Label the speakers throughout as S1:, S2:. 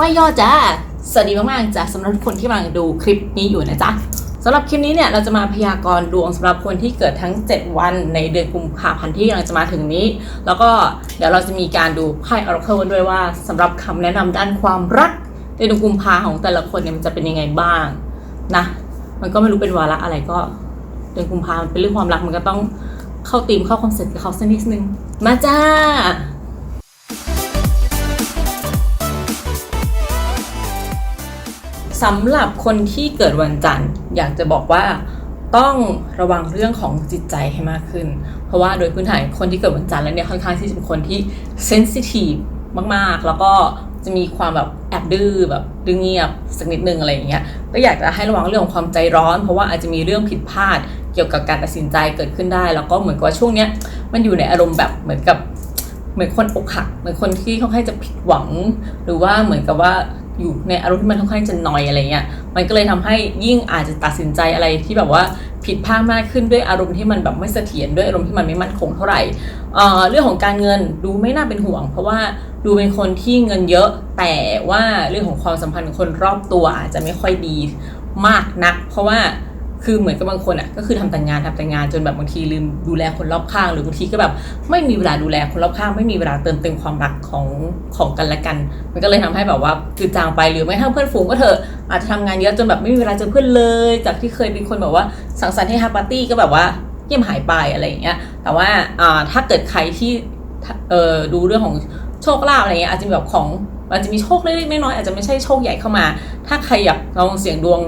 S1: ว่ายอดจ้า สวัสดีมากๆจ้ะสำหรับทุกคนที่กำลังดูคลิปนี้อยู่นะจ๊ะสำหรับคลิปนี้เนี่ยเราจะมาพยากรณ์ดวงสำหรับคนที่เกิดทั้ง 7 วันในเดือนกุมภาพันธ์ที่กำลังจะมาถึงนี้ แล้วก็เดี๋ยวเราจะมีการดูไพ่ออร์เคิลด้วยว่าสำหรับคำแนะนำด้านความรักในเดือนกุมภาของแต่ละคนเนี่ยมันจะเป็นยังไงบ้างนะมันก็ไม่รู้เป็นวาระอะไรก็เดือนกุมภาพันธ์เป็นเรื่องความรักมันก็ต้องเข้าธีมเข้าคอนเซ็ปต์เขาสักนิดนึงมาจ้า สำหรับคนที่เกิดวันจันทร์ อยากจะบอกว่าต้องระวังเรื่องของจิตใจให้มากขึ้น เพราะว่าโดยพื้นฐานคนที่เกิดวันจันทร์แล้วเนี่ยค่อนข้างที่จะเป็นคนที่เซนซิทีฟมากๆ แล้วก็จะมีความแบบแอบดื้อแบบดื้อเงียบสักนิดนึงอะไรอย่างเงี้ยก็อยากจะให้ระวังเรื่องของความใจร้อน เพราะว่าอาจจะมีเรื่องผิดพลาดเกี่ยวกับการตัดสินใจเกิดขึ้นได้ แล้วก็เหมือนกับว่าช่วงเนี้ยมันอยู่ในอารมณ์แบบเหมือนกับเหมือนคนอกหักเหมือนคนที่ค่อนข้างจะผิดหวัง หรือว่าเหมือนกับว่า อยู่ในอารมณ์ที่มันค่อนข้างจะนอยอะไรเงี้ย มันก็เลยทำให้ยิ่งอาจจะตัดสินใจอะไรที่แบบว่าผิดพลาดมากขึ้นด้วยอารมณ์ที่มันแบบไม่เสถียรด้วยอารมณ์ที่มันไม่มั่นคงเท่าไหร่เอ่อเรื่องของการเงินดูไม่น่าเป็นห่วง เพราะว่าดูเป็นคนที่เงินเยอะ แต่ว่าเรื่องของความสัมพันธ์คนรอบตัวอาจจะไม่ค่อยดีมากนัก เพราะว่า คือเหมือนกับบางคนอะก็คือทำแต่งงานทำแต่งานจนแบบบางทีลืมดูแลคนรอบข้าง หรือบางทีก็แบบไม่มีเวลาดูแลคนรอบข้าง ไม่มีเวลาเติมเต็มความรักของของกันและกัน มันก็เลยทำให้แบบว่าคือจางไปหรือไม่ถ้าเพื่อนฝูงก็เถอะอาจจะทำงานเยอะจนแบบไม่มีเวลาเจอเพื่อนเลย จากที่เคยเป็นคนแบบว่าสังสรรค์ให้ฮาปาร์ตี้ก็แบบว่าเยี่ยมหายไปอะไรอย่างเงี้ยแต่ว่าอ่าถ้าเกิดใครที่เอ่อดูเรื่องของโชคลาภอะไรเงี้ยอาจจะมีแบบของอาจจะมีโชคเล็กๆน้อยๆอาจจะไม่ใช่โชคใหญ่เข้ามา ถ้าใครอยากลองเสี่ยงดวง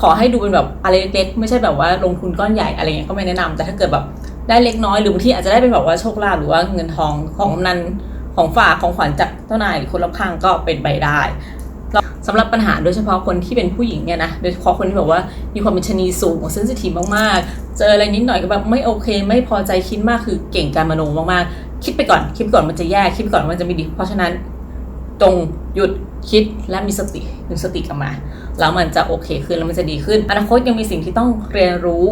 S1: ขอให้ดูเป็นแบบอะไรเล็กๆไม่ใช่แบบว่าลงทุนก้อนใหญ่อะไรเงี้ยก็ไม่แนะนำแต่ถ้าเกิดแบบได้เล็กน้อยหรือบางทีอาจจะได้เป็นแบบว่าโชคลาภหรือว่าเงินทองของนันของฝากของขวัญจากเจ้านายหรือคนรอบข้างก็เป็นไปได้สำหรับปัญหาโดยเฉพาะคนที่เป็นผู้หญิงเนี่ยนะโดยเฉพาะคนที่แบบว่ามีความเป็นชนีสูงเซนซิทีฟมากๆ เจออะไรนิดหน่อยก็แบบไม่โอเค ไม่พอใจคิดมากคือเก่งการมโนมากๆ คิดไปก่อนคิดไปก่อนมันจะแย่คิดไปก่อนมันจะไม่ดี เพราะฉะนั้นจงหยุดคิดและมีสติมีสติกลับมา แล้วมันจะโอเคขึ้นแล้วมันจะดีขึ้น อนาคตยังมีสิ่งที่ต้องเรียนรู้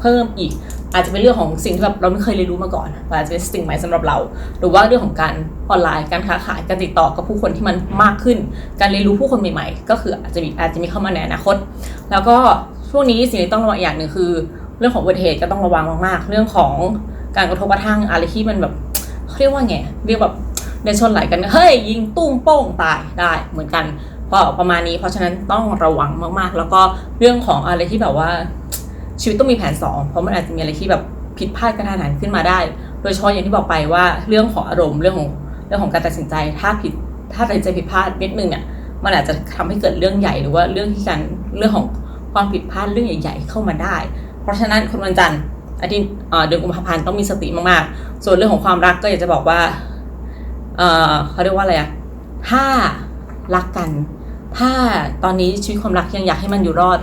S1: เพิ่มอีก อาจจะเป็นเรื่องของสิ่งที่แบบเราไม่เคยเรียนรู้มาก่อนอาจจะเป็นสิ่งใหม่สำหรับเรา หรือว่าเรื่องของการออนไลน์การค้าขายการติดต่อกับผู้คนที่มันมากขึ้น การเรียนรู้ผู้คนใหม่ ๆ ก็คืออาจจะมีอาจจะมีเข้ามาในอนาคต แล้วก็ช่วงนี้สิ่งที่ต้องระวังอย่างหนึ่งคือ เรื่องของอุบัติเหตุก็ต้องระวังมากๆ เรื่องของการกระทบกระทั่งอะไรที่มันแบบเขาเรียกว่าไงเรียกแบบเดินชนไหลกันเฮ้ยยิงตุ้มโป้งตายได้เหมือนกัน ก็ประมาณนี้เพราะฉะนั้นต้องระวังมากๆ แล้วก็เรื่องของอะไรที่แบบว่า ชีวิตต้องมีแผนสองเพราะมันอาจจะมีอะไรที่แบบผิดพลาดกระทันหันขึ้นมาได้ โดยเฉพาะอย่างที่บอกไปว่าเรื่องของอารมณ์เรื่องของเรื่องของการตัดสินใจถ้าผิดถ้าตัดสินใจผิดพลาดนิดนึงเนี่ยมันอาจจะทำให้เกิดเรื่องใหญ่หรือว่าเรื่องที่การเรื่องของความผิดพลาดเรื่องใหญ่ๆเข้ามาได้ เพราะฉะนั้นคนวันจันทร์อาทิตย์เดือนกุมภาพันธ์ต้องมีสติมากๆ ส่วนเรื่องของความรักก็อยากจะบอกว่า เออเขาเรียกว่าอะไรอะถ้ารักกัน ถ้าตอนนี้ชีวิตความรักยังอยากให้มันอยู่รอด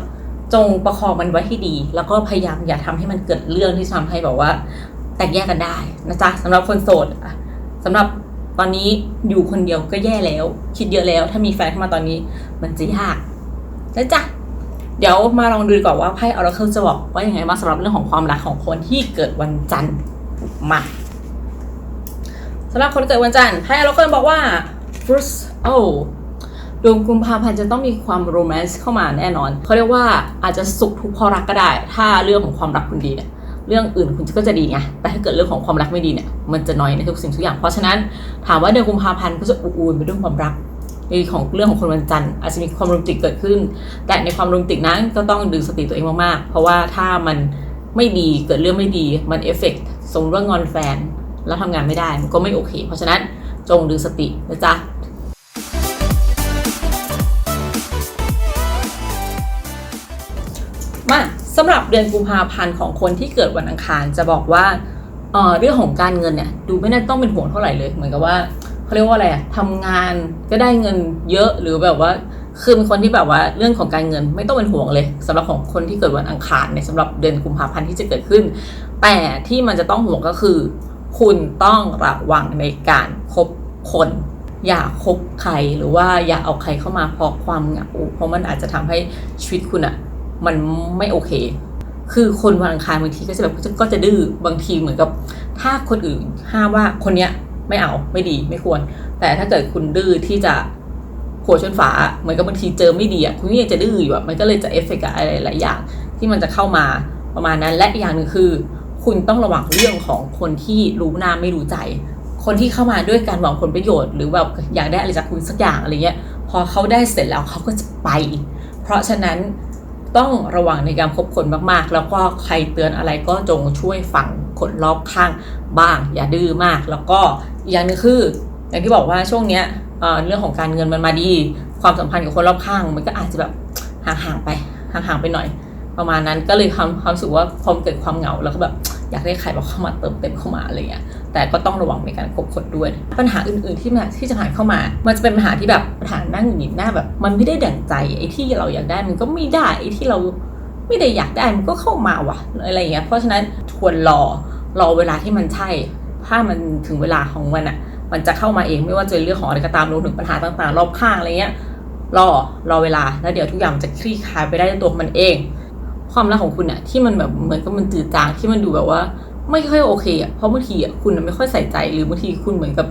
S1: จงประคองมันไว้ให้ดี แล้วก็พยายามอย่าทำให้มันเกิดเรื่องที่ทำให้แบบว่า แตกแยกกันได้นะจ๊ะสำหรับคนโสดอะสำหรับตอนนี้อยู่คนเดียวก็แย่แล้ว คิดเยอะแล้ว ถ้ามีแฟนเข้ามาตอนนี้ มันจะยากนะจ๊ะเดี๋ยวมาลองดูก่อนว่าไพ่ออร์เคิลจะบอกว่ายังไงบ้างสำหรับเรื่องของความรักของคนที่เกิดวันจันทร์มาสำหรับคนเกิดวันจันทร์ไพ่เราก็บอกว่า first oh ดวงกุมภาพันธ์จะต้องมีความโรแมนต์เข้ามาแน่นอนเขาเรียกว่าอาจจะสุขทุกข์พราะรักก็ได้ ถ้าเรื่องของความรักคุณดีเนี่ยเรื่องอื่นคุณก็จะดีไง แต่ถ้าเกิดเรื่องของความรักไม่ดีเนี่ย มันจะน้อยในทุกสิ่งทุกอย่าง เพราะฉะนั้นถามว่าเดือนกุมภาพันธ์ก็จะอบอุ่นไปด้วยความรัก ในของเรื่องของคนวันจันทร์อาจจะมีความโรแมนติกเกิดขึ้น แต่ในความโรแมนติกนั้นก็ต้องดึงสติตัวเองมากๆ เพราะว่าถ้ามันไม่ดีเกิดเรื่องไม่ดี มันเอฟเฟกต์สมมติว่างอนแฟน แล้วทำงานไม่ได้มันก็ไม่โอเค เพราะฉะนั้นจงดึงสตินะจ๊ะ สำหรับเดือนกุมภาพันธ์ของคนที่เกิดวันอังคารจะบอกว่าเอ่อเรื่องของการเงินเนี่ยดูไม่น่าต้องเป็นห่วงเท่าไหร่เลย เหมือนกับว่าเขาเรียกว่าอะไรอะทำงานก็ได้เงินเยอะหรือแบบว่าคือเป็นคนที่แบบว่าเรื่องของการเงินไม่ต้องเป็นห่วงเลยสำหรับของคนที่เกิดวันอังคารเนี่ยสำหรับเดือนกุมภาพันธ์ที่จะเกิดขึ้น แต่ที่มันจะต้องห่วงก็คือ คุณต้องระวังในการคบคน อย่าคบใครหรือว่าอย่าเอาใครเข้ามาเพราะความเหงาเพราะมันอาจจะทำให้ชีวิตคุณอะ มันไม่โอเค คือคนวันอังคารบางทีก็จะแบบก็จะดื้อบางทีเหมือนกับ ถ้าคนอื่นห้ามว่าคนเนี้ยไม่เอาไม่ดีไม่ควร แต่ถ้าเกิดคุณดื้อที่จะหัวชนฝาเหมือนกับบางทีเจอไม่ดีอะคุณก็ยังจะดื้ออยู่อะมันก็เลยจะเอฟเฟกต์กับอะไรหลายอย่าง ที่มันจะเข้ามาประมาณนั้นและอีกอย่างหนึ่งคือ คุณต้องระวังเรื่องของคนที่รู้หน้าไม่รู้ใจ คนที่เข้ามาด้วยการหวังผลประโยชน์หรือแบบอยากได้อะไรจากคุณสักอย่างอะไรเงี้ยพอเขาได้เสร็จแล้วเขาก็จะไป เพราะฉะนั้น ต้องระวังในการคบคนมากๆ แล้วก็ใครเตือนอะไรก็จงช่วยฟังคนรอบข้างบ้าง อย่าดื้อมาก แล้วก็อย่างนึงคือ อย่างที่บอกว่าช่วงเนี้ยเเรื่องของการเงินมันมาดี ความสัมพันธ์กับคนรอบข้าง มันก็อาจจะแบบห่างๆไปห่างๆไปหน่อย ประมาณนั้นก็เลยความความสึกว่าพอมเกิดความเหงาแล้วก็แบบอยากได้ใครมาเข้ามาเติมเต็มเข้ามาอะไรเงี้ย แต่ก็ต้องระวังในการคบคนด้วย ปัญหาอื่นๆที่มาที่จะผ่านเข้ามา มันจะเป็นปัญหาที่แบบปัญหานั่งหงุดหงิดหน้าแบบ มันไม่ได้ดั่งใจไอ้ที่เราอยากได้มันก็ไม่ได้ไอ้ที่เราไม่ได้อยากได้มันก็เข้ามาว่ะอะไรอย่างเงี้ยเพราะฉะนั้นควรรอรอเวลาที่มันใช่ ถ้ามันถึงเวลาของมันอะมันจะเข้ามาเองไม่ว่าจะเรื่องของอะไรก็ตามรวมถึงปัญหาต่างๆ รอบข้างอะไรเงี้ยรอรอเวลาแล้วเดี๋ยวทุกอย่างมันจะคลี่คลายไปได้ด้วยตัวมันเอง ความรักของคุณอะที่มันแบบเหมือนกับมันจืดจางที่มันดูแบบว่า ไม่ค่อยโอเคอะเพราะบางทีอะคุณไม่ค่อยใส่ใจหรือบางทีคุณเหมือนกับ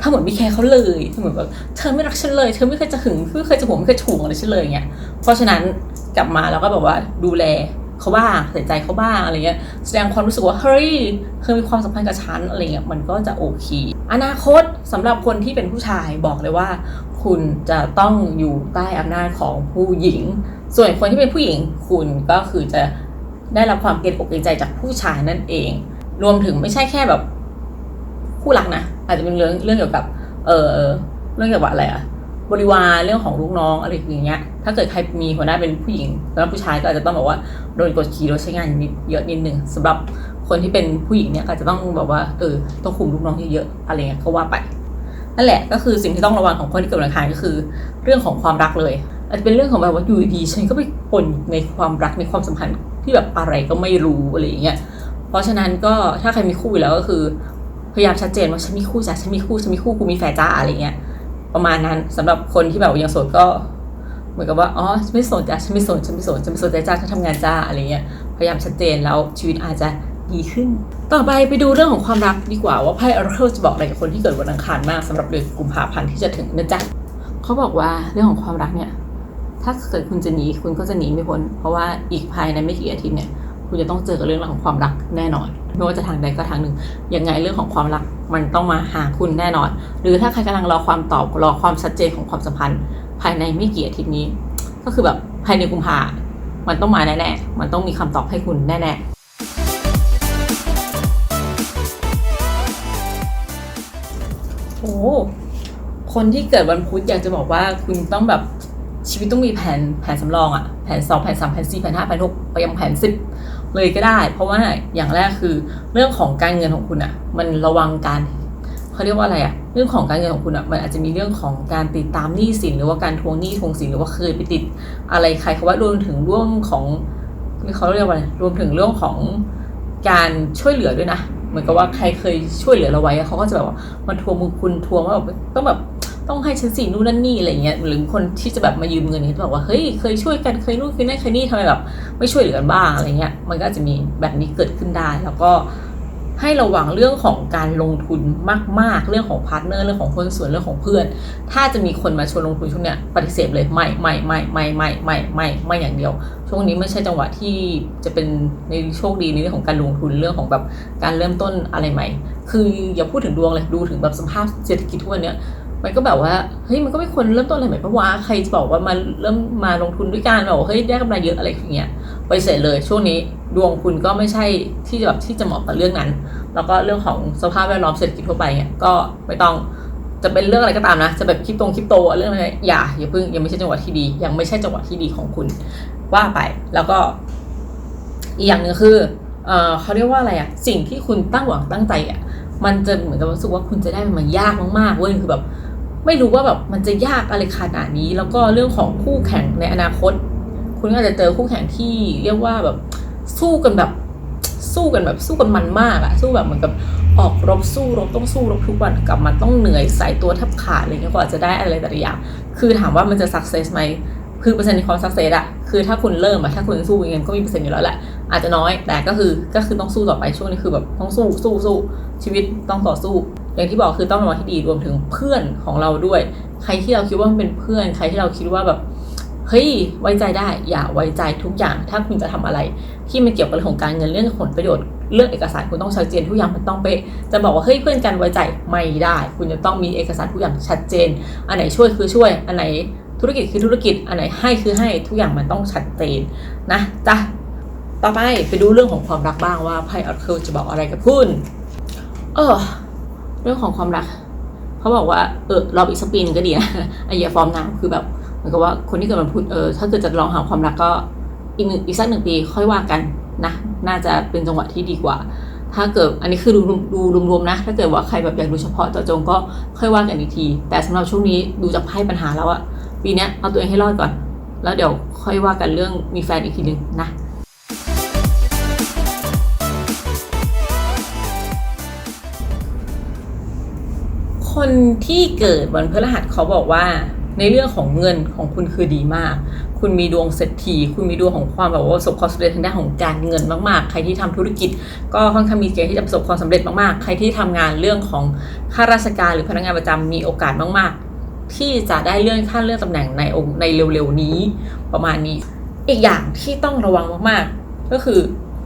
S1: ถ้าเหมือนไม่แคร์เขาเลยเหมือนแบบเธอไม่รักฉันเลย เธอไม่เคยจะหึงไม่เคยจะห่วงไม่เคยถูกอะไรฉันเลยเงี้ย เพราะฉะนั้นกลับมาแล้วก็แบบว่าดูแลเขาบ้างใส่ใจเขาบ้างอะไรเงี้ยแสดงความรู้สึกว่าเฮ้ยเธอมีความสัมพันธ์กับฉันอะไรเงี้ยมันก็จะโอเค อนาคตสำหรับคนที่เป็นผู้ชายบอกเลยว่า คุณจะต้องอยู่ใต้อำนาจของผู้หญิง ส่วนคนที่เป็นผู้หญิงคุณก็คือจะได้รับความเกรงอกเกรงใจจากผู้ชายนั่นเอง รวมถึงไม่ใช่แค่แบบ คู่รักนะอาจจะเป็นเรื่องเรื่องเกี่ยวกับ เออเรื่องเกี่ยวกับอะไรอะบริวารเรื่องของลูกน้องอะไรอย่างเงี้ย ถ้าเกิดใครมีหัวหน้าเป็นผู้หญิงแล้วผู้ชายก็อาจจะต้องแบบว่าโดนกดขี่โดนใช้งานนิดเยอะนิดนึงสำหรับคนที่เป็นผู้หญิงเนี่ยก็อาจจะต้องแบบว่าเออต้องคุมลูกน้องเยอะๆอะไรเงี้ยก็ว่าไปนั่นแหละก็คือสิ่งที่ต้องระวังของคนที่เกิดวันอังคารก็คือ เรื่องของความรักเลย อาจจะเป็นเรื่องของแบบว่าอยู่ดีฉันก็ไปปนในความรักในความสัมพันธ์ที่แบบอะไรก็ไม่รู้อะไรอย่างเงี้ย เพราะฉะนั้นก็ถ้าใครมีคู่อยู่แล้วก็คือ พยายามชัดเจนว่าฉันมีคู่จ้ะฉันมีคู่ฉันมีคู่กูมีแฟนจ้าอะไรเงี้ยประมาณนั้นสำหรับคนที่แบบยังโสดก็ เหมือนกับว่าอ๋อฉันไม่โสดจ้ะฉันไม่โสดฉันไม่โสดฉันไม่โสดจ้าฉันทำงานจ้าอะไรเงี้ยพยายามชัดเจนแล้วชีวิตอาจจะดีขึ้น ต่อไปไปดูเรื่องของความรักดีกว่าว่าไพ่ออร์เคิลจะบอกอะไรกับคนที่เกิดวันอังคารมากสำหรับเดือนกุมภาพันธ์ที่จะถึงนะจ๊ะเขาบอกว่าเรื่องของความรักเนี่ย ถ้าเกิดคุณจะหนีคุณก็จะหนีไม่พ้นเพราะว่าอีกภายในไม่กี่อาทิตย์เนี่ย คุณจะต้องเจอกับเรื่องราวของความรักแน่นอนไม่ว่าจะทางใดก็ทางหนึ่งยังไงเรื่องของความรักมันต้องมาหาคุณแน่นอน หรือถ้าใครกำลังรอความตอบรอความชัดเจนของความสัมพันธ์ ภายในไม่กี่อาทิตย์นี้ ก็คือแบบภายในกุมภามันต้องมาแน่ๆมันต้องมีคำตอบให้คุณแน่ๆโอ้คนที่เกิดวันพุธอยากจะบอกว่าคุณต้องแบบชีวิตต้องมีแผนแผนสำรองอะแผนสองแผนสามแผนสี่แผนห้าแผนหกไปยังแผนสิบ เลยก็ได้ เพราะว่าอย่างแรกคือเรื่องของการเงินของคุณอะมันระวังการเขาเรียกว่าอะไรอะเรื่องของการเงินของคุณอะมันอาจจะมีเรื่องของการติดตามหนี้สินหรือว่าการทวงหนี้ทวงสินหรือว่าเคยไปติดอะไรใครเขาว่ารวมถึงเรื่องของเขาเรียกว่าอะไรรวมถึงเรื่องของการช่วยเหลือด้วยนะ เหมือนกับว่าใครเคยช่วยเหลือเราไว้เขาก็จะแบบว่ามาทวงมึงคุณทวงว่าแบบต้องแบบ ต้องให้ฉันสินู่นนั่นนี่อะไรเงี้ยหรือคนที่จะแบบมายืมเงินเนี่ยบอกว่าเฮ้ยเคยช่วยกันเคยนู่นเคยนั่นเคยนี่ทำไมแบบไม่ช่วยเหลือกันบ้างอะไรเงี้ยมันก็จะมีแบบนี้เกิดขึ้นได้ แล้วก็ให้ระวังเรื่องของการลงทุนมาก ๆ เรื่องของพาร์ทเนอร์เรื่องของคนส่วนเรื่องของเพื่อน ถ้าจะมีคนมาชวนลงทุนช่วงเนี้ยปฏิเสธเลยไม่ไม่ไม่ไม่ไม่ไม่ไม่ไม่อย่างเดียว ช่วงนี้ไม่ใช่จังหวะที่จะเป็นในโชคดีในเรื่องของการลงทุนเรื่องของแบบการเริ่มต้นอะไรใหม่ คืออย่าพูดถึงดวงเลยดูถึงแบบสภาพเศรษฐกิจทุกวันเนี้ย มันก็แบบว่าเฮ้ยมันก็ไม่ควรเริ่มต้นอะไรใหม่ปะวะใครจะบอกว่ามาเริ่มมาลงทุนด้วยกันแบบว่าเฮ้ยได้กำไรเยอะอะไรอย่างเงี้ยไปเสร็จเลยช่วงนี้ดวงคุณก็ไม่ใช่ที่จะแบบที่จะเหมาะกับเรื่องนั้น แล้วก็เรื่องของสภาพแวดล้อมเศรษฐกิจทั่วไปเนี่ยก็ไม่ต้องจะเป็นเรื่องอะไรก็ตามนะ จะแบบคริปตงคริปโตเรื่องอะไรอย่าอย่าเพิ่งยังไม่ใช่จังหวะที่ดี ยังไม่ใช่จังหวะที่ดีของคุณว่าไป แล้วก็อีกอย่างหนึ่งคือเออเขาเรียกว่าอะไรอะสิ่งที่คุณตั้งหวังตั้งใจอะมันจะเหมือนกับรู้สึกว่าคุณจะได้มันยากมากๆเว้ยคือแบบ ไม่รู้ว่าแบบมันจะยากอะไรขนาดนี้ แล้วก็เรื่องของคู่แข่งในอนาคต คุณก็อาจจะเจอคู่แข่งที่เรียกว่าแบบสู้กันแบบสู้กันแบบสู้กันมันมากอะสู้แบบเหมือนกับออกรบสู้รบต้องสู้รบทุกวันกลับมาต้องเหนื่อยใสายตัวแทบขาดอะไรเงี้ยกว่าจะได้อะไรแต่ละอย่างคือถามว่ามันจะสักเซสไหมคือเปอร์เซ็นต์ในความสักเซสอะคือถ้าคุณเริ่มอะถ้าคุณสู้อย่างเงี้ยก็มีเปอร์เซ็นต์อยู่แล้วแหละอาจจะน้อยแต่ก็คือก็คือต้องสู้ต่อไปช่วงนี้คือแบบต้องสู้สู้สู้ชีวิตต้องต่อสู้ อย่างที่บอกคือต้องระวังที่ดีรวมถึงเพื่อนของเราด้วย ใครที่เราคิดว่ามันเป็นเพื่อน ใครที่เราคิดว่าแบบเฮ้ยไว้ใจได้อย่าไว้ใจทุกอย่าง ถ้าคุณจะทำอะไร ที่มันเกี่ยวกับเรื่องของการเงินเรื่องผลประโยชน์เรื่องเอกสารคุณต้องชัดเจนทุกอย่างมันต้องเป๊ะจะบอกว่าเฮ้ยเพื่อนกันไว้ใจไม่ได้ คุณจะต้องมีเอกสารทุกอย่างชัดเจน อันไหนช่วยคือช่วย อันไหนธุรกิจคือธุรกิจอันไหนให้คือให้ทุกอย่างมันต้องชัดเจนนะจ้ะต่อไปไปดูเรื่องของความรักบ้างว่าไพ่ออร์เคิลจะบอกอะไรกับคุณเออ เรื่องของความรักเขาบอกว่าเออรออีกสักปีนึงก็ดีนะไอ้เหี้ยฟอร์มน้ำคือแบบเหมือนกับว่าคนที่เกิดวันพุธเออถ้าเกิดจะลองหาความรักก็อีกหนึ่งอีกสักหนึ่งปีค่อยว่ากันนะน่าจะเป็นจังหวะที่ดีกว่า ถ้าเกิดอันนี้คือดูดูรวมๆนะ ถ้าเกิดว่าใครแบบอยากดูเฉพาะเจาะจงก็ค่อยว่ากันอีกที แต่สำหรับช่วงนี้ดูจากไพ่ปัญหาแล้วอะปีนี้เอาตัวเองให้รอดก่อน แล้วเดี๋ยวค่อยว่ากันเรื่องมีแฟนอีกทีหนึ่งนะ คนที่เกิดวันพฤหัสเขาบอกว่า ในเรื่องของเงินของคุณคือดีมาก คุณมีดวงเศรษฐี คุณมีดวงของความแบบว่าประสบความสำเร็จทางด้านของการเงินมาก ๆ ใครที่ทำธุรกิจ ก็ค่อนข้างมีเกณฑ์ที่จะประสบความสำเร็จมากๆ ใครที่ทำงานเรื่องของข้าราชการหรือพนักงานประจำมีโอกาสมาก ๆ ที่จะได้เลื่อนขั้นเลื่อนตำแหน่งในองค์ในเร็วๆนี้ประมาณนี้ อีกอย่างที่ต้องระวังมากๆ ก็คือ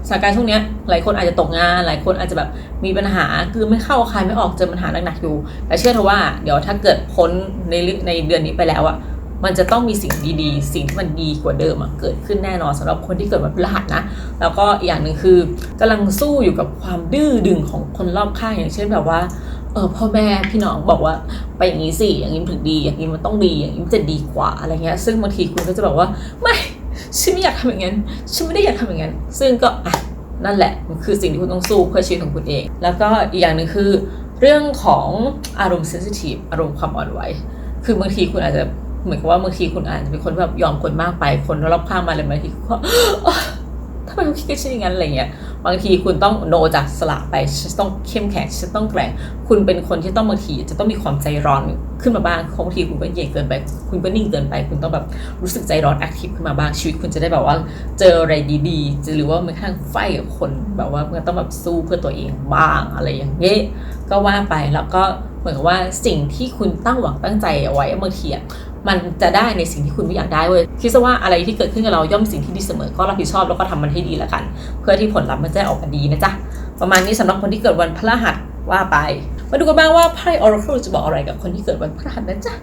S1: สถานการณ์ช่วงเนี้ยหลายคนอาจจะตกงาน หลายคนอาจจะแบบมีปัญหาคือไม่เข้าใครไม่ออกเจอปัญหาหนักๆอยู่ แต่เชื่อเถอะว่าเดี๋ยวถ้าเกิดพ้นในเรื่องในเดือนนี้ไปแล้วอะมันจะต้องมีสิ่งดีๆ สิ่งที่มันดีกว่าเดิมอะเกิดขึ้นแน่นอนสำหรับคนที่เกิดวันพฤหัสนะ แล้วก็อีกอย่างหนึ่งคือกำลังสู้อยู่กับความดื้อดึงของคนรอบข้างอย่างเช่นแบบว่าเออพ่อแม่พี่น้องบอกว่าไปอย่างนี้สิอย่างนี้ถึงดี อย่างนี้มันต้องดีอย่างนี้มันจะดีกว่าอะไรเงี้ย ซึ่งบางทีคุณก็จะบอกว่าไม่ ฉันไม่อยากทำอย่างนั้นฉันไม่ได้อยากทำอย่างนั้น ซึ่งก็อะนั่นแหละมันคือสิ่งที่คุณต้องสู้เพื่อชีวิตของคุณเอง แล้วก็อีกอย่างหนึ่งคือ เรื่องของอารมณ์เซนซิทีฟอารมณ์ความอ่อนไหวคือบางทีคุณอาจจะเหมือนกับว่าบางทีคุณอาจจะเป็นคนแบบยอมคนมากไปคนรอบข้างมาเลยบางทีก็ทำไมเขาคิดกับฉันอย่างนั้นอะไรเงี้ย บางทีคุณต้องโนจากสละไปฉันต้องเข้มแข็งฉันต้องแกร่ง คุณเป็นคนที่ต้องบางทีจะต้องมีความใจร้อนขึ้นมาบ้างบางทีคุณก็เย่เกินไป คุณก็นิ่งเกินไป คุณต้องแบบรู้สึกใจร้อนแอคทีฟขึ้นมาบ้างชีวิตคุณจะได้แบบว่าเจออะไรดีๆจะหรือว่ามันข้างไฟกับคนแบบว่ามันต้องแบบสู้เพื่อตัวเองบ้างอะไรอย่างเงี้ยก็ว่าไปแล้วก็เหมือนกับว่าสิ่งที่คุณตั้งหวังตั้งใจเอาไว้บางที มันจะได้ในสิ่งที่คุณไม่อยากได้เว้ยคิดซะว่าอะไรที่เกิดขึ้นกับเราย่อมสิ่งที่ดีเสมอก็รับผิดชอบแล้วก็ทำมันให้ดีล้วกัน เพื่อที่ผลลัพธ์มันจะออกมาดีนะจ๊ะประมาณนี้สำหรับคนที่เกิดวันพฤหัสว่าไป มาดูกันบ้างว่าไพ่ Oracle จะบอกอะไรกับคนที่เกิดวันพฤหัสนะจ๊ะ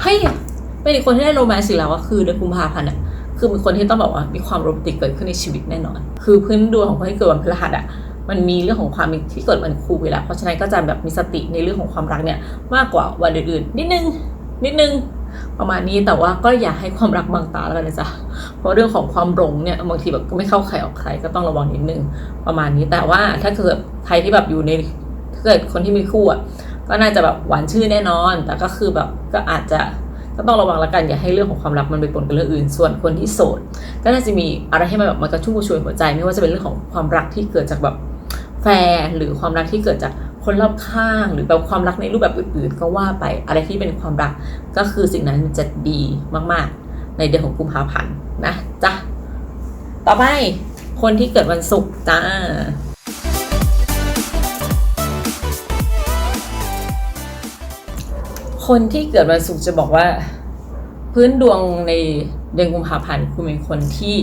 S1: เฮ้ยเป็นอีกคนที่ได้โรแมนต์สิแล้วก็คือเดือนกุมภาพันธ์อะคือเป็นคนที่ต้องบอกว่ามีความโรแมนติกเกิดขึ้นในชีวิตแน่นอน คือพื้นดวงของคนที่เกิดวันพฤหัสอะมันมีเรื่องของความที่เกิดวันครูอยู่แล้วเพราะฉะนั้นก็จะแบบมีสติในเรื่องของความรักเนี่ยมากกว่าวันอื่นๆนิดนึง นิดนึงประมาณนี้แต่ว่าก็อย่าให้ความรักบังตาแล้วกันนะจ๊ะเพราะเรื่องของความหลงเนี่ยบางทีแบบก็ไม่เข้าใครออกใครก็ต้องระวังนิดนึงประมาณนี้แต่ว่าถ้าเกิดใครที่แบบอยู่ในถ้าเกิดคนที่มีคู่อะก็น่าจะแบบหวานชื่นแน่นอน แต่ก็คือแบบก็อาจจะก็ต้องระวังละกันอย่าให้เรื่องของความรักมันไปปนกับเรื่องอื่น ส่วนคนที่โสด ก็น่าจะมีอะไรให้มันแบบมันกระชุ่มกระชวยหัวใจ ไม่ว่าจะเป็นเรื่องของความรักที่เกิดจากแบบแฟนหรือความรักที่เกิดจาก คนรอบข้างหรือแบบความรักในรูปแบบอื่นๆ ก็ว่าไปอะไรที่เป็นความรักก็คือสิ่งนั้นจะดีมากๆ ในเดือนของกุมภาพันธ์นะจ๊ะต่อไปคนที่เกิดวันศุกร์จ้าคนที่เกิดวันศุกร์จะบอกว่า พื้นดวงในเดือนกุมภาพันธ์คุณเป็นคนที่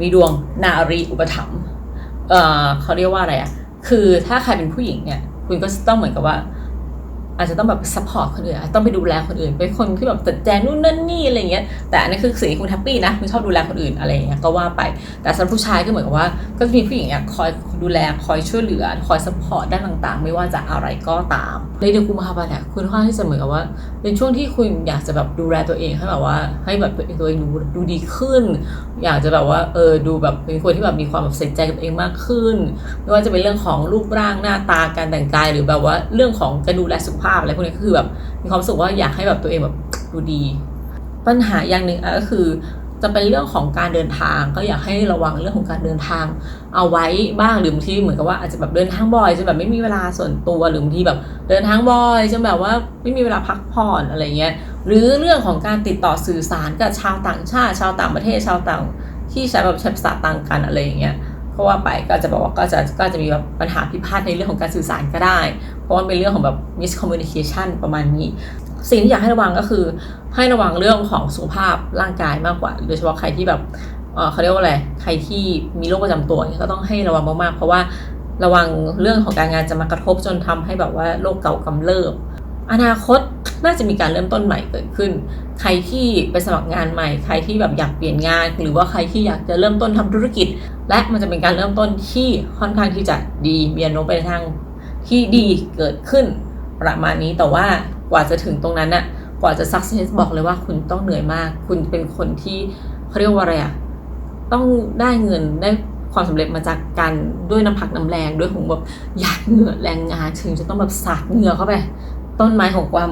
S1: มีดวงนารีอุปถัมภ์เอ่อเขาเรียกว่าอะไรอะ คือถ้าใครเป็นผู้หญิงเนี่ย คุณก็ต้องเหมือนกับว่า อาจจะต้องแบบซัพพอร์ตคนอื่นต้องไปดูแลคนอื่นเป็นคนที่แบบจัดแจงนู่นนั่นนี่อะไรเงี้ยแต่อันนี้คือสิ่งที่คุณแฮปปี้นะคุณชอบดูแลคนอื่นอะไรเงี้ยก็ว่าไป แต่สำหรับผู้ชายก็เหมือนกับว่าก็จะมีผู้หญิงเนี่ยคอย ดูแลคอยช่วยเหลือ คอยซัพพอร์ตด้านต่างๆ ไม่ว่าจะอะไรก็ตาม ในเดือนกุมภาพันธ์เนี่ยคุณค่อนข้างที่จะเหมือนกับว่า เป็นช่วงที่คุณอยากจะแบบดูแลตัวเองให้แบบว่า ให้แบบตัวเองดูดูดีขึ้น อยากจะแบบว่าเออดูแบบเป็นคนที่แบบมีความแบบใส่ใจกับตัวเองมากขึ้น ไม่ว่าจะเป็นเรื่องของรูปร่างหน้าตาการแต่งกายหรือแบบว่าเรื่องของการดูแลสุขภาพอะไรพวกนี้คือแบบมีความสึกว่าอยากให้แบบตัวเองแบบดูดี ปัญหาอย่างหนึ่งอะก็คือ จะเป็นเรื่องของการเดินทาง ก็อยากให้ระวังเรื่องของการเดินทาง เอาไว้บ้างหรือบางทีเหมือนกับว่าอาจจะแบบเดินทางบ่อยจนแบบไม่มีเวลาส่วนตัวหรือบางทีแบบเดินทางบ่อยจนแบบว่าไม่มีเวลาพักผ่อนอะไรเงี้ยหรือเรื่องของการติดต่อสื่อสารกับชาวต่างชาติ ชาวต่างประเทศชาวต่างที่ใช้แบบใช้ภาษาต่างกันอะไรอย่างเงี้ยเพราะว่าไปก็จะบอกว่าก็จะก็จะมีแบบปัญหาพิพาทในเรื่องของการสื่อสารก็ได้ เพราะว่าเป็นเรื่องของแบบ miscommunication ประมาณนี้ สิ่งที่อยากให้ระวังก็คือ ให้ระวังเรื่องของสุขภาพร่างกายมากกว่า โดยเฉพาะใครที่แบบเเขาเรียกว่าอะไร ใครที่มีโรคประจำตัวนี่ก็ต้องให้ระวังมากๆ เพราะว่าระวังเรื่องของการงานจะมากระทบจนทำให้แบบว่าโรคเก่ากำเริบ อนาคตน่าจะมีการเริ่มต้นใหม่เกิดขึ้น ใครที่ไปสมัครงานใหม่ ใครที่แบบอยากเปลี่ยนงาน หรือว่าใครที่อยากจะเริ่มต้นทำธุรกิจ และมันจะเป็นการเริ่มต้นที่ค่อนข้างที่จะดีมีแนวโน้มไปทางที่ดีเกิดขึ้นประมาณนี้แต่ว่า กว่าจะถึงตรงนั้นน่ะกว่าจะ success บอกเลยว่าคุณต้องเหนื่อยมาก คุณเป็นคนที่เขาเรียกว่าอะไรอะต้องได้เงินได้ความสำเร็จมาจากการด้วยน้ำพักน้ำแรงด้วยของแบบหยาดเหงื่อแรงงานถึงจะต้องแบบสาดเหงื่อเข้าไป ต้นไม้ของความ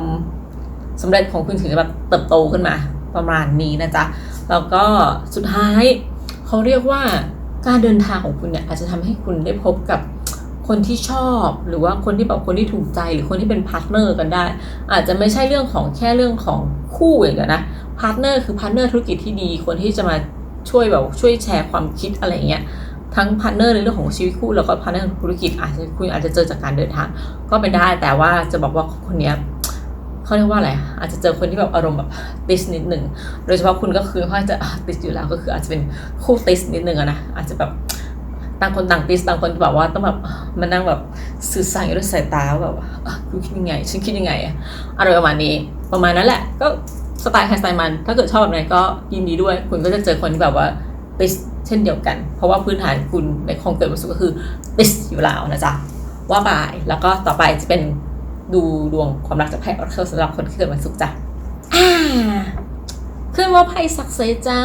S1: สำเร็จของคุณถึงจะแบบเติบโตขึ้นมา ประมาณนี้นะจ๊ะแล้วก็สุดท้ายเขาเรียกว่าการเดินทางของคุณเนี่ยอาจจะทำให้คุณได้พบกับ คนที่ชอบหรือว่าคนที่แบบคนที่ถูกใจหรือคนที่เป็นพาร์ทเนอร์กันได้ อาจจะไม่ใช่เรื่องของแค่เรื่องของคู่อย่างเดียวนะพาร์ทเนอร์คือพาร์ทเนอร์ธุรกิจที่ดี คนที่จะมาช่วยแบบช่วยแชร์ความคิดอะไรเงี้ยทั้งพาร์ทเนอร์ในเรื่องของชีวิตคู่แล้วก็พาร์ทเนอร์ธุรกิจอาจจะคุณอาจจะเจอจากการเดินทาง ก็เป็นได้แต่ว่าจะบอกว่าคนเนี้ยเขาเรียกว่าอะไรอาจจะเจอคนที่แบบอารมณ์แบบติสนิดหนึ่งโดยเฉพาะคุณก็คือค่อนข้าจะติสอยู่แล้วก็คืออาจจะเป็นคู่ติสนิดหนึ่งนะอาจจะแบบ ต่างคนต่างติสต่างคนแบบว่าต้องแบบมานั่งแบบสื่อสารกันด้วยสายตาแบบคุณคิดยังไงฉันคิดยังไงอะอะไรประมาณนี้ประมาณนั้นแหละ ก็สไตล์ใครสไตล์มัน ถ้าเกิดชอบแบบไหนก็ยินดีด้วย คุณก็จะเจอคนที่แบบว่าติสเช่นเดียวกัน เพราะว่าพื้นฐานคุณในของเกิดวันศุกร์ก็คือติสอยู่แล้วนะจ๊ะว่าไปแล้วก็ต่อไปจะเป็นดูดวงความรักจากไพ่ออร์เคิลสำหรับคนที่เกิดวันศุกร์จ้ะอ่า ขึ้นว่าไพ่สักเซจ้า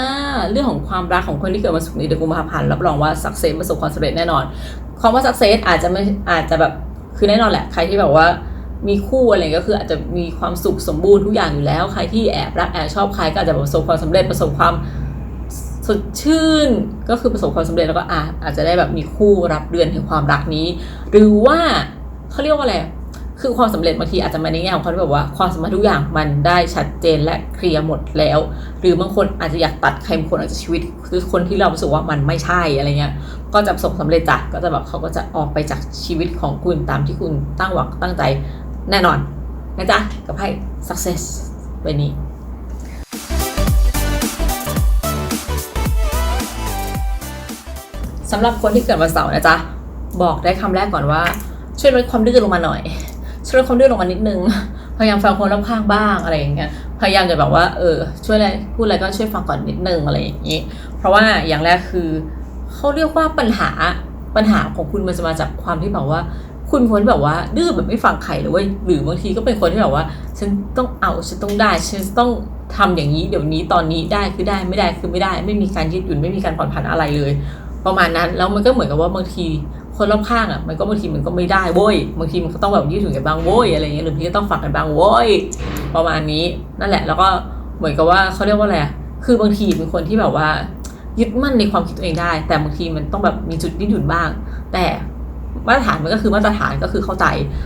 S1: เรื่องของความรักของคนที่เกิดวันศุกร์ในเดือนกุมภาพันธ์รับรองว่าสักเซประสบความสำเร็จแน่นอนคำว่าสักเซสอาจจะไม่อาจจะแบบคือแน่นอนแหละ ใครที่แบบว่ามีคู่อะไรก็คืออาจจะมีความสุขสมบูรณ์ทุกอย่างอยู่แล้ว ใครที่แอบรักแอบชอบใครก็อาจจะประสบความสำเร็จประสบความสดชื่นก็คือประสบความสำเร็จแล้วก็อาอาจจะได้แบบมีคู่รับเดือนแห่งความรักนี้ หรือว่าเขาเรียกว่าอะไร คือความสำเร็จบางทีอาจจะมาในแง่ของเขาที่แบบว่าความสามารถทุกอย่างมันได้ชัดเจนและเคลียร์หมดแล้ว หรือบางคนอาจจะอยากตัดใครบางคนอาจจะชีวิตคือคนที่เรารู้สึกว่ามันไม่ใช่อะไรเงี้ยก็จะประสบสำเร็จจ้ะก็จะแบบเขาก็จะออกไปจากชีวิตของคุณตามที่คุณตั้งหวังตั้งใจแน่นอนนะจ๊ะกับไพ่ success ใบนี้สำหรับคนที่เกิดวันเสาร์นะจ๊ะ บอกได้คำแรกก่อนว่า ช่วยลดความดื้อลงมาหน่อย ช่วยลดควาดื้อลงมานิดนึง พยายามฟังคนรอบข้างบ้างอะไรอย่างเงี้ย พยายามจะแบบว่า เออ ช่วยอะไรพูดอะไรก็ช่วยฟังก่อนนิดนึงอะไรอย่างงี้ เพราะว่าอย่างแรกคือเขาเรียกว่าปัญหาปัญหาของคุณมันจะมาจากความที่แบบว่า คุณคนแบบว่า ดื้อแบบไม่ฟังใครเลยเว้ยหรือบางทีก็เป็นคนที่แบบว่า ฉันต้องเอาฉันต้องได้ฉันต้องทำอย่างนี้เดี๋ยวนี้ตอนนี้ได้คือได้ไม่ได้คือไม่ได้ ไม่มีการยืดหยุ่นไม่มีการผ่อนผันอะไรเลย ประมาณนั้นแล้วมันก็เหมือนกับว่าบางที คนรอบข้างอะมันก็บางทีมันก็ไม่ได้โว้ยบางทีมันก็ต้องแบบยืดหยุ่นกันบ้างโว้ยอะไรเงี้ยหรือบางทีก็ต้องฝักกันบ้างโว้ยประมาณนี้นั่นแหละ แล้วก็เหมือนกับว่าเขาเรียกว่าอะไรอะคือบางทีเป็นคนที่แบบว่า ยึดมั่นในความคิดตัวเองได้ แต่บางทีมันต้องแบบมีจุดยืดหยุ่นบ้าง แต่มาตรฐานมันก็คือมาตรฐานก็คือเข้าใจ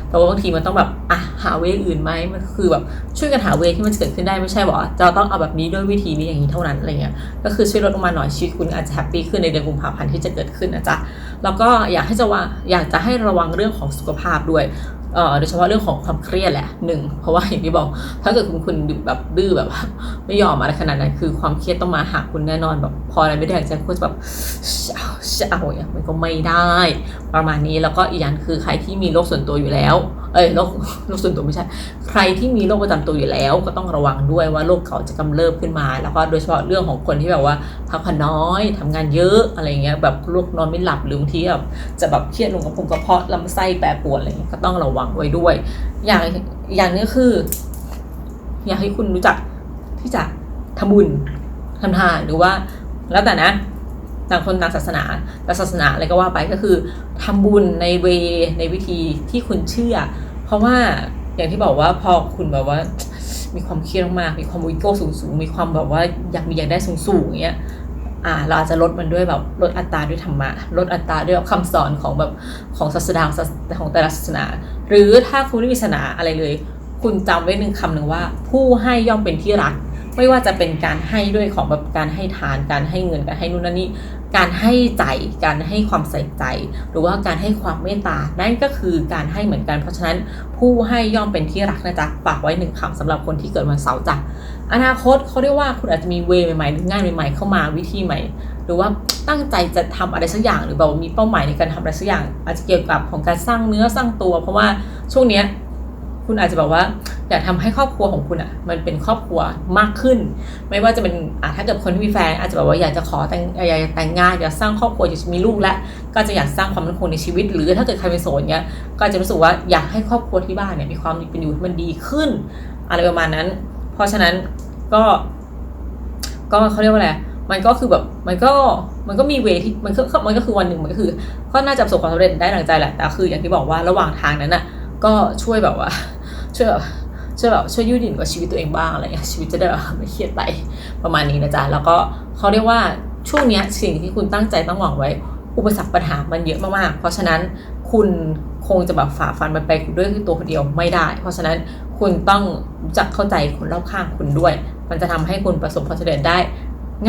S1: แต่ว่าบางทีมันต้องแบบอะหาเวยอื่นไหมมันคือแบบช่วยกันหาเวที่มันเกิดขึ้นได้ไม่ใช่บอกว่าจะต้องเอาแบบนี้ด้วยวิธีนี้อย่างนี้เท่านั้นอะไรเงี้ย ก็คือช่วยลดลงมาหน่อยชีวิตคุณอาจจะแฮปปี้ขึ้นในเดือนกุมภาพันธ์ที่จะเกิดขึ้นนะจ๊ะ แล้วก็อยากให้จะว่าอยากจะให้ระวังเรื่องของสุขภาพด้วย โดยเฉพาะเรื่องของความเครียดแหละหนึ่งเพราะว่าอย่างที่บอก ถ้าเกิดคุณคุณแบบดื้อแบบ ไม่ยอมอะไรขนาดนั้นคือความเครียดต้องมาหาคุณแน่นอนแบบพออะไรไม่ได้อย่างใจคุณแบบเช้าเช้าอย่างมันก็ไม่ได้ ประมาณนี้แล้วก็อีกอย่างคือใครที่มีโรคส่วนตัวอยู่แล้ว เอ้ยโรคโรคส่วนตัวไม่ใช่ ใครที่มีโรคประจำตัวอยู่แล้ว ก็ต้องระวังด้วยว่าโรคเขาจะกำเริบขึ้นมา แล้วก็โดยเฉพาะเรื่องของคนที่แบบว่าพักผ่อนน้อยทำงานเยอะอะไรเงี้ยแบบโรคนอนไม่หลับหรือบางทีแบบจะแบบเครียดลงกับพุงกระเพาะลำไส้แปรปวนอะไรเงี้ยก็ต้องระวังไว้ด้วย อย่างอย่างนี้คือ อยากให้คุณรู้จักที่จะทำบุญทำทานหรือว่า แล้วแต่นะต่างคนต่างศาสนาแต่ศาสนาอะไรก็ว่าไปก็คือทำบุญในเวในวิธีที่คุณเชื่อ เพราะว่าอย่างที่บอกว่าพอคุณแบบว่า มีความเครียดมากมีความวิโก้สูงๆมีความแบบว่าอยากมีอยากได้สูงๆอย่างเงี้ย อ่าเราอาจจะลดมันด้วยแบบลดอัตราด้วยธรรมะลดอัตราด้วยคำสอนของแบบของศาสนาของแต่ละศาสนา หรือถ้าคุณไม่มีศาสนาอะไรเลย คุณจำไว้หนึ่งคำหนึ่งว่า ผู้ให้ย่อมเป็นที่รัก ไม่ว่าจะเป็นการให้ด้วยของแบบการให้ทานการให้เงินการให้นู่นนั่นนี่ การให้ใจการให้ความใส่ใจ หรือว่าการให้ความเมตตา นั่นก็คือการให้เหมือนกัน เพราะฉะนั้นผู้ให้ย่อมเป็นที่รักนะจ๊ะฝากไว้หนึ่งคำสำหรับคนที่เกิดวันเสาร์จ้ะอนาคตเขาเรียกว่าคุณอาจจะมีเวยใหม่ๆหรืองานใหม่ๆเข้ามาวิธีใหม่ หรือว่าตั้งใจจะทำอะไรสักอย่างหรือแบบมีเป้าหมายในการทำอะไรสักอย่าง อาจจะเกี่ยวกับของการสร้างเนื้อสร้างตัว เพราะว่าช่วงเนี้ย คุณอาจจะแบบว่าอยากทำให้ครอบครัวของคุณอะ มันเป็นครอบครัวมากขึ้น ไม่ว่าจะเป็นอะถ้าเกิดคนที่มีแฟน อาจจะแบบว่าอยากจะขอแต่งอยากจะแต่งงานอยากสร้างครอบครัวอยากจะมีลูกแล้วก็จะอยากสร้างความมั่นคงในชีวิต หรือถ้าเกิดใครเป็นโสดเนี้ยก็จะรู้สึกว่าอยากให้ครอบครัวที่บ้านเนี่ยมีความเป็นอยู่ที่มันดีขึ้น อะไรประมาณนั้น เพราะฉะนั้นก็ ก็เขาเรียกว่าอะไรมันก็คือแบบมันก็มันก็มีเวที่มันก็มันก็คือวันหนึ่งมันก็คือ ก็น่าจะประสบความสำเร็จได้ดังใจแหละแต่คืออย่างที่บอกว่าระหว่างทางนั้นน่ะก็ช่วยแบบว่า ช่วยแบบช่วยแบบช่วยยืดหยุ่นกับชีวิตตัวเองบ้างอะไรเงี้ยชีวิตจะได้แบบไม่เครียดไปประมาณนี้นะจ๊ะแล้วก็เขาเรียกว่าช่วงเนี้ยสิ่งที่คุณตั้งใจตั้งหวังไว้ อุปสรรคปัญหามันเยอะมากๆ เพราะฉะนั้นคุณคงจะแบบฝ่าฟันมันไปด้วยตัวคนเดียวไม่ได้ เพราะฉะนั้นคุณต้องรู้จักเข้าใจคนรอบข้างคุณด้วย มันจะทำให้คุณประสบความสำเร็จได้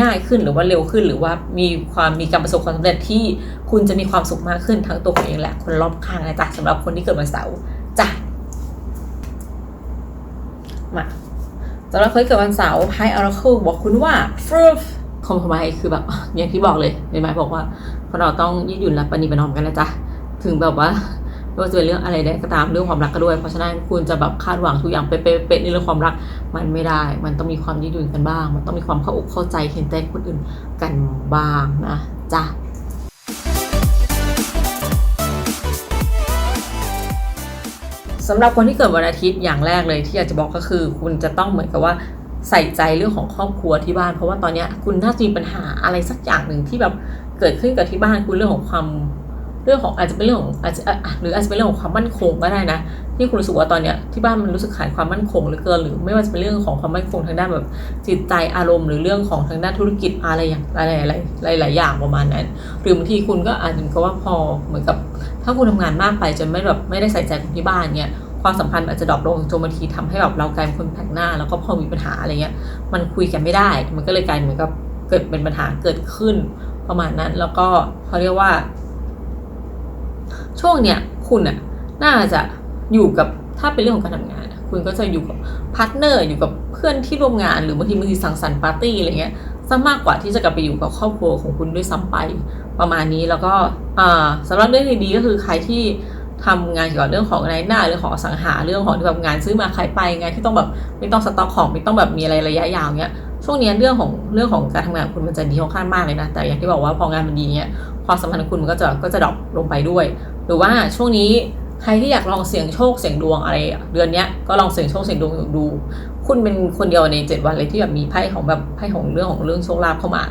S1: ง่ายขึ้นหรือว่าเร็วขึ้นหรือว่ามีความมีการประสบความสำเร็จที่คุณจะมีความสุขมากขึ้นทั้งตัวคุณเองและคนรอบข้างนะจ๊ะสำหรับคนที่เกิดวันเสาร์จ้ะ มาสำหรับคนเกิดวันเสาร์ไพ่ออราเคิลบอกคุณว่าฟรูฟคอมพมายคือแบบอย่างที่บอกเลยในไม้บอกว่าเราต้องยืดหยุ่นและปฏิบัตินอมกันนะจ๊ะถึงแบบว่าไม่ว่าจะเป็นเรื่องอะไรใดก็ตามเรื่องความรักก็ด้วย เพราะฉะนั้นคุณจะแบบคาดหวังทุกอย่างเป๊ะๆในเรื่องความรักมันไม่ได้ มันต้องมีความยืดหยุ่นกันบ้าง มันต้องมีความเข้าอกเข้าใจเห็นใจคนอื่นกันบ้างนะจ๊ะ สำหรับคนที่เกิดวันอาทิตย์อย่างแรกเลยที่อยากจะบอกก็คือ คุณจะต้องเหมือนกับว่าใส่ใจเรื่องของครอบครัวที่บ้าน เพราะว่าตอนนี้คุณน่าจะมีปัญหาอะไรสักอย่างหนึ่งที่แบบเกิดขึ้นกับที่บ้านคุณเรื่องของความเรื่องของอาจจะเป็นเรื่องของอาจจะหรืออาจจะเป็นเรื่องของความมั่นคงก็ได้นะ ที่คุณรู้สึกว่าตอนเนี้ยที่บ้านมันรู้สึกขาดความมั่นคงเหลือเกินหรือไม่ว่าจะเป็นเรื่องของความมั่นคงทางด้านแบบจิตใจอารมณ์หรือเรื่องของทางด้านธุรกิจอะไรอย่างอะไรอะไรหลายๆอย่างประมาณนั้น หรือบางทีคุณก็อาจจะเหมือนกับว่าพอเหมือนกับ ถ้าคุณทำงานมากไปจนไม่แบบไม่ได้ใส่ใจคนที่บ้านเนี่ยความสัมพันธ์อาจจะดรอปลงจนบางทีทำให้แบบเรากลายเป็นคนแปลกหน้า แล้วก็พอมีปัญหาอะไรเงี้ย มันคุยกันไม่ได้ มันก็เลยกลายเหมือนกับเกิดเป็นปัญหาเกิดขึ้นประมาณนั้น แล้วก็เขาเรียกว่า ช่วงเนี้ยคุณอะน่าจะอยู่กับถ้าเป็นเรื่องของการทำงาน คุณก็จะอยู่กับพาร์ทเนอร์อยู่กับเพื่อนที่ร่วมงานหรือบางทีบางทีสังสรรค์ปาร์ตี้อะไรเงี้ย ซะมากกว่าที่จะกลับไปอยู่กับครอบครัวของคุณด้วยซ้ำไปประมาณนี้แล้วก็อ่าสำหรับเรื่องดีๆก็คือใครที่ทำงานเกี่ยวกับเรื่องของในหน้าเรื่องของสังหาเรื่องของที่แบบงานซื้อมาขายไปงานที่ต้องแบบไม่ต้องสต็อกของไม่ต้องแบบมีอะไรระยะยาวเงี้ยช่วงนี้เรื่องของเรื่องของการทำงานของคุณมันจะดีค่อนข้างมากเลยนะแต่อย่างที่บอกว่าพองานมันดีเงี้ยความสัมพันธ์ของคุณมันก็จะก็จะดรอปลงไปด้วย หรือว่าช่วงนี้ใครที่อยากลองเสี่ยงโชคเสี่ยงดวงอะไรเดือนนี้ก็ลองเสี่ยงโชคเสี่ยงดวงดู คุณเป็นคนเดียวในเจ็ดวันเลยที่แบบมีไพ่ของแบบไพ่ของเรื่องของเรื่องโชคลาภเข้ามา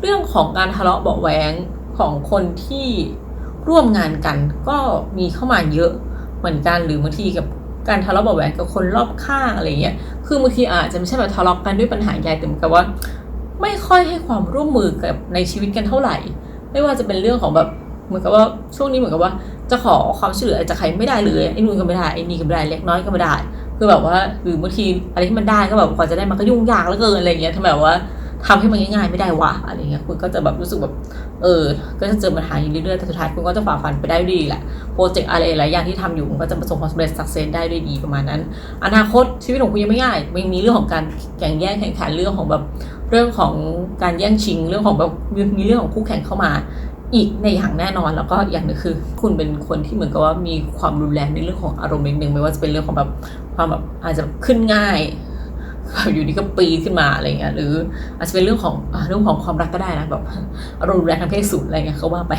S1: เรื่องของการทะเลาะเบาะแหวงของคนที่ร่วมงานกันก็มีเข้ามาเยอะเหมือนกันหรือบางทีกับการทะเลาะเบาแหวงกับคนรอบข้างอะไรเงี้ย คือบางทีอาจจะไม่ใช่แบบทะเลาะกันด้วยปัญหาใหญ่แต่เหมือนกับว่า ไม่ค่อยให้ความร่วมมือกับในชีวิตกันเท่าไหร่ ไม่ว่าจะเป็นเรื่องของแบบเหมือนกับว่าช่วงนี้เหมือนกับว่า จะขอความช่วยเหลือจากใครไม่ได้เลยไอ้นู่นก็ไม่ได้ไอ้นี่ก็ไม่ได้เล็กน้อยก็ไม่ได้ คือแบบว่าหรือบางทีอะไรที่มันได้ก็แบบกว่าจะได้มันก็ยุ่งยากเหลือเกินอะไรเงี้ยทำไมแบบว่าทำให้มันง่ายๆไม่ได้วะอะไรเงี้ยคุณก็จะแบบรู้สึกแบบเออ ก็จะเจอปัญหาอยู่เรื่อยๆแต่สุดท้ายคุณก็จะฝ่าฟันไปได้ดีแหละโปรเจกต์อะไรหลายอย่างที่ทำอยู่มันก็จะประสบความสำเร็จสักเซนได้ด้วยดีประมาณนั้น อนาคตชีวิตของคุณยังไม่ง่ายมันมีเรื่องของการแข่งแย่งแข่งขันเรื่องของแบบเรื่องของการแย่งชิง เรื่องของแบบมีเรื่องของคู่แข่งเข้ามา อีกในอย่างแน่นอนแล้วก็อย่างหนึงคือ คุณเป็นคนที่เหมือนกับว่ามีความรุนแรงในเรื่องของอารมณ์นิดนึงไม่ว่าจะเป็นเรื่องของแบบความแบบอาจจะขึ้นง่ายอยู่ดีก็ปีขึ้นมาอะไรเงี้ยหรืออาจจะเป็นเรื่องของเรื่องของความรักก็ได้นะแบบอารมณ์รุนแรงทางเพศสูงอะไรเงี้ยเขาว่าไป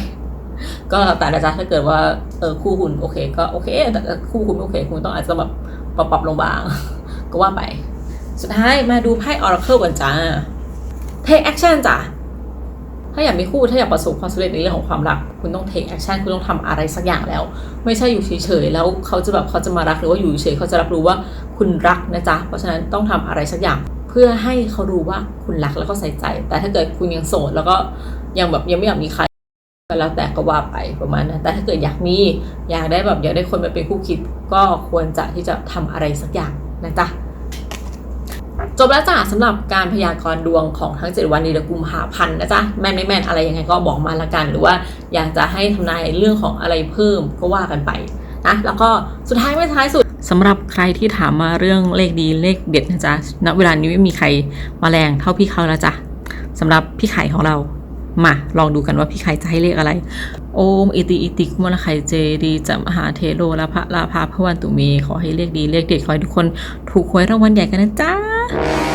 S1: ก็แต่นะจ๊ะถ้าเกิดว่าเออคู่คุณโอเค ก็โอเคแต่คู่คุณไม่โอเค คุณต้องอาจจะแบบปรับปรับลงบ้าง ก็ว่าไป สุดท้ายมาดูไพ่ Oracle กันจ้า Take action จ้ะ ถ้าอยากมีคู่ถ้าอยากประสบความสำเร็จในเรื่องของความรัก คุณต้อง take action คุณต้องทำอะไรสักอย่างแล้ว ไม่ใช่อยู่เฉยๆแล้วเขาจะแบบเขาจะมารักหรือว่าอยู่เฉยเขาจะรับรู้ว่าคุณรักนะจ๊ะเพราะฉะนั้นต้องทำอะไรสักอย่าง เพื่อให้เขารู้ว่าคุณรักแล้วก็ใส่ใจ แต่ถ้าเกิดคุณยังโสดแล้วก็ยังแบบยังไม่อยากมีใครก็แล้วแต่ก็ว่าไปประมาณนั้นแต่ถ้าเกิดอยากมีอยากได้แบบอยากได้คนมาเป็นคู่คิด ก็ควรจะที่จะทำอะไรสักอย่างนะจ๊ะ จบแล้วจ้ะสำหรับการพยากรณ์ดวงของทั้ง 7 วันนี้เดือนกุมภาพันธ์นะจ๊ะแม่นไม่แม่นอะไรยังไงก็บอกมาละกัน หรือว่าอยากจะให้ทำนายเรื่องของอะไรเพิ่มก็ว่ากันไปนะแล้วก็สุดท้ายไม่ท้ายสุดสำหรับใครที่ถามมาเรื่องเลขดีเลขเด็ดนะจ๊ะณเวลานี้ไม่มีใครมาแรงเท่าพี่เขาแล้วจ้ะสำหรับพี่ไข่ของเรามาลองดูกันว่าพี่ไข่จะให้เลขอะไร โอมอิติอิติกุมลไข่เจดีจะมหาเทโลละพระลาภาพระวันตุเมขอให้เลขดีเลขเด็ดขอให้ทุกคนถูกหวยรางวัลใหญ่กันนะจ๊ะ